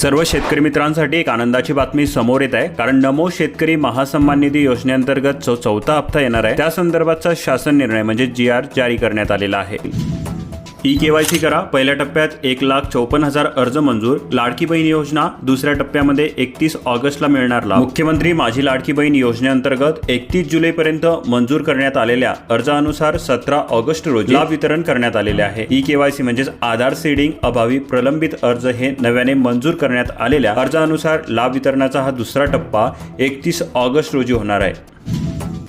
सर्व शेतकरी मित्रांसाठी एक आनंदाची बातमी समोर येत आहे. कारण नमो शेतकरी महासन्मान निधी योजनेअंतर्गत जो चौथा हप्ता येणार आहे त्या संदर्भातचा शासन निर्णय म्हणजे जी आर जारी करण्यात आलेला आहे. ई के वाय सी करा. पहिल्या टप्प्यात एक लाख चौपन्न हजार अर्ज मंजूर. लाडकी बहीण योजना दुसऱ्या टप्प्यामध्ये एकतीस ऑगस्टला मिळणार लाभ. मुख्यमंत्री माझी लाडकी बहीण योजनेअंतर्गत एकतीस जुलैपर्यंत मंजूर करण्यात आलेल्या अर्जानुसार सतरा ऑगस्ट रोजी लाभ वितरण करण्यात आलेले आहे. ई केवायसी म्हणजेच आधार सीडिंग अभावी प्रलंबित अर्ज हे नव्याने मंजूर करण्यात आलेल्या अर्जानुसार लाभ वितरणाचा हा दुसरा टप्पा एकतीस ऑगस्ट रोजी होणार आहे.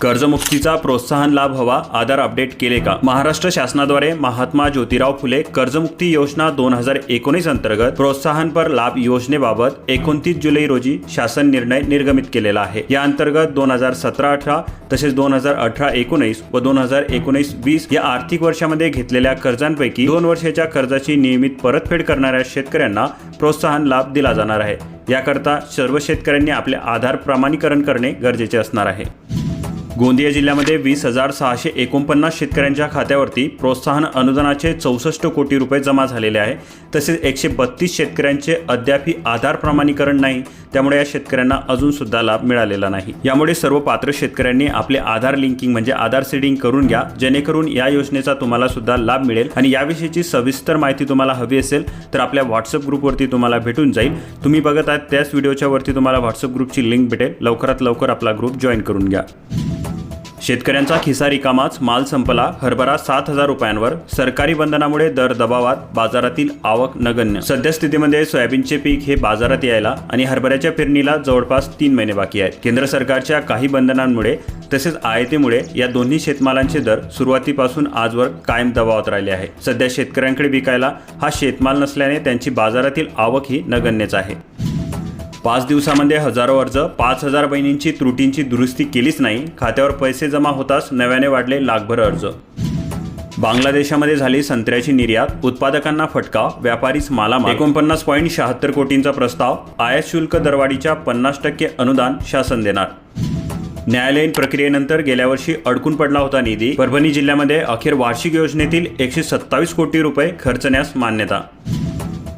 कर्जमुक्तीचा प्रोत्साहन लाभ हवा आधार अपडेट केले का? महाराष्ट्र शासनाद्वारे महात्मा ज्योतिराव फुले कर्जमुक्ती योजना दोन हजार एकोणीस अंतर्गत प्रोत्साहनपर लाभ योजनेबाबत एकोणतीस जुलै रोजी शासन निर्णय निर्गमित केलेला आहे. या अंतर्गत दोन हजार सतरा अठरा तसेच दोन हजार अठरा एकोणीस व दोन हजार एकोणीस वीस या आर्थिक वर्षामध्ये घेतलेल्या कर्जांपैकी दोन वर्षाच्या कर्जाची नियमित परतफेड करणाऱ्या शेतकऱ्यांना प्रोत्साहन लाभ दिला जाणार आहे. याकरता सर्व शेतकऱ्यांनी आपले आधार प्रमाणीकरण करणे गरजेचे असणार आहे. गोंदिया जिल्ह्यामध्ये वीस हजार सहाशे एकोणपन्नास शेतकऱ्यांच्या खात्यावरती प्रोत्साहन अनुदानाचे चौसष्ट कोटी रुपये जमा झालेले आहे. तसेच एकशे बत्तीस शेतकऱ्यांचे अद्यापही आधार प्रमाणीकरण नाही. त्यामुळे या शेतकऱ्यांना अजून सुद्धा लाभ मिळालेला नाही. यामुळे सर्व पात्र शेतकऱ्यांनी आपले आधार लिंकिंग म्हणजे आधार सीडिंग करून घ्या. जेणेकरून या योजनेचा तुम्हाला सुद्धा लाभ मिळेल. आणि याविषयीची सविस्तर माहिती तुम्हाला हवी असेल तर आपल्या व्हॉट्सअप ग्रुपवरती तुम्हाला भेटून जाईल. तुम्ही बघत आहात त्याच व्हिडिओच्या वरती तुम्हाला व्हॉट्सअप ग्रुपची लिंक भेटेल. लवकरात लवकर आपला ग्रुप जॉईन करून घ्या. शेतकऱ्यांचा खिसा रिकामाच माल संपला हरभरा सात हजार रुपयांवर सरकारी बंधनामुळे दर दबावात बाजारातील आवक नगण्य. सद्यस्थितीमध्ये सोयाबीनचे पीक हे बाजारात यायला आणि हरभऱ्याच्या पेरणीला जवळपास तीन महिने बाकी आहेत. केंद्र सरकारच्या काही बंधनांमुळे तसेच आयातीमुळे या दोन्ही शेतमालांचे दर सुरुवातीपासून आजवर कायम दबावात राहिले आहे. सध्या शेतकऱ्यांकडे विकायला हा शेतमाल नसल्याने त्यांची बाजारातील आवक ही नगण्यच आहे. पाच दिवसामध्ये हजारो अर्ज पाच हजार बहिणींची त्रुटींची दुरुस्ती केलीच नाही खात्यावर पैसे जमा होताच नव्याने वाढले लाखभर अर्ज. बांगलादेशामध्ये झाली संत्र्याची निर्यात उत्पादकांना फटका व्यापारीच मालामाल. एकोणपन्नास पॉईंट शहात्तर कोटींचा प्रस्ताव आयात शुल्क दरवाढीच्या पन्नास टक्के अनुदान शासन देणार. न्यायालयीन प्रक्रियेनंतर गेल्या वर्षी अडकून पडला होता निधी. परभणी जिल्ह्यामध्ये अखेर वार्षिक योजनेतील एकशे सत्तावीस कोटी रुपये खर्चण्यास मान्यता.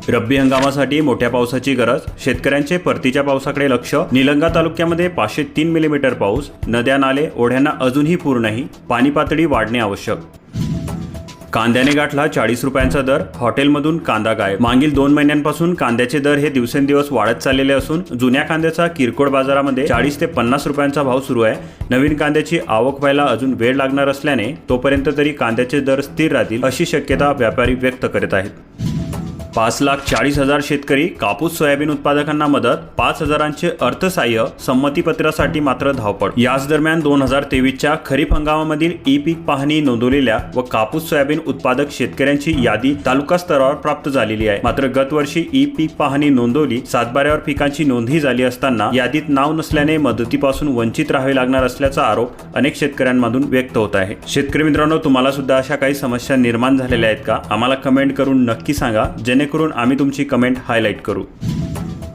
रब्बी हंगामासाठी मोठ्या पावसाची गरज शेतकऱ्यांचे परतीच्या पावसाकडे लक्ष निलंगा तालुक्यामध्ये पाचशे तीन मिलीमीटर पाऊस नद्या नाले ओढ्यांना अजूनही पूर नाही पाणी पातळी वाढणे आवश्यक. कांद्याने गाठला चाळीस रुपयांचा दर हॉटेलमधून कांदा गायब. मागील दोन महिन्यांपासून कांद्याचे दर हे दिवसेंदिवस वाढत चाललेले असून जुन्या कांद्याचा किरकोळ बाजारामध्ये चाळीस ते पन्नास रुपयांचा भाव सुरू आहे. नवीन कांद्याची आवक व्हायला अजून वेळ लागणार असल्याने तोपर्यंत तरी कांद्याचे दर स्थिर राहतील अशी शक्यता व्यापारी व्यक्त करत आहेत. पाच लाख चाळीस हजार शेतकरी कापूस सोयाबीन उत्पादकांना मदत पाच हजारांचे अर्थसहाय्य संमतीपत्रासाठी मात्र धावपळ. याच दरम्यान दोन हजार तेवीसच्या खरीप हंगामामधील ई पीक पाहणी नोंदवलेल्या व कापूस सोयाबीन उत्पादक शेतकऱ्यांची यादी तालुका स्तरावर प्राप्त झालेली आहे. मात्र गतवर्षी ई पीक पाहणी नोंदवली सातबाऱ्यावर पिकांची नोंदही झाली असताना यादीत नाव नसल्याने मदतीपासून वंचित राहावे लागणार असल्याचा आरोप अनेक शेतकऱ्यांमधून व्यक्त होत आहे. शेतकरी मित्रांनो तुम्हाला सुद्धा अशा काही समस्या निर्माण झालेल्या आहेत का? आम्हाला कमेंट करून नक्की सांगा. जेणेकरून आम्ही तुमची कमेंट हायलाईट करू.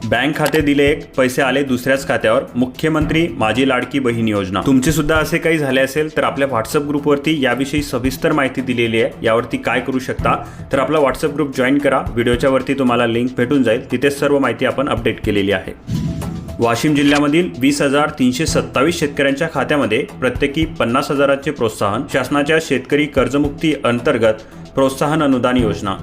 बँक खाते दिले एक पैसे आले दुसऱ्याच खात्यावर. मुख्यमंत्री माझी लाडकी बहीण योजना. तुमचे सुद्धा असे काही झाले असेल तर आपल्या व्हॉट्सअप ग्रुपवरती याविषयी सविस्तर माहिती दिलेली आहे. यावरती काय करू शकता? तर आपला व्हॉट्सअप ग्रुप जॉईन करा. व्हिडिओच्या वरती तुम्हाला लिंक भेटून जाईल. तिथे सर्व माहिती आपण अपडेट केलेली आहे. वाशिम जिल्ह्यामधील वीस हजार तीनशे सत्तावीस शेतकऱ्यांच्या खात्यामध्ये प्रत्येकी पन्नास हजाराचे प्रोत्साहन शासनाच्या शेतकरी कर्जमुक्ती अंतर्गत प्रोत्साहन अनुदान योजना.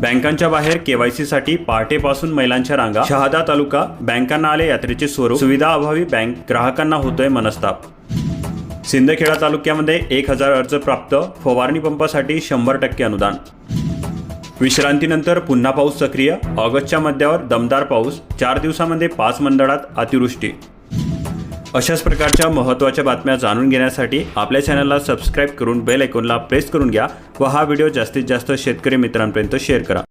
बँकांच्या बाहेर केवायसीसाठी पहाटेपासून महिलांच्या रांगा. शहादा तालुका बँकांना आले यात्रेचे स्वरूप. सुविधा अभावी बँक ग्राहकांना होतोय मनस्ताप. सिंदखेडा तालुक्यामध्ये एक हजार अर्ज प्राप्त. फवारणी पंपासाठी शंभर टक्के अनुदान. विश्रांतीनंतर पुन्हा पाऊस सक्रिय. ऑगस्टच्या मध्यावर दमदार पाऊस. चार दिवसामध्ये पाच मंडळात अतिवृष्टी. अशाच प्रकारच्या महत्त्वाच्या बातम्या जाणून घेण्यासाठी आपल्या चॅनलला सबस्क्राईब करून बेल ऐकूनला प्रेस करून घ्या व हा व्हिडिओ जास्तीत जास्त शेतकरी मित्रांपर्यंत शेअर करा.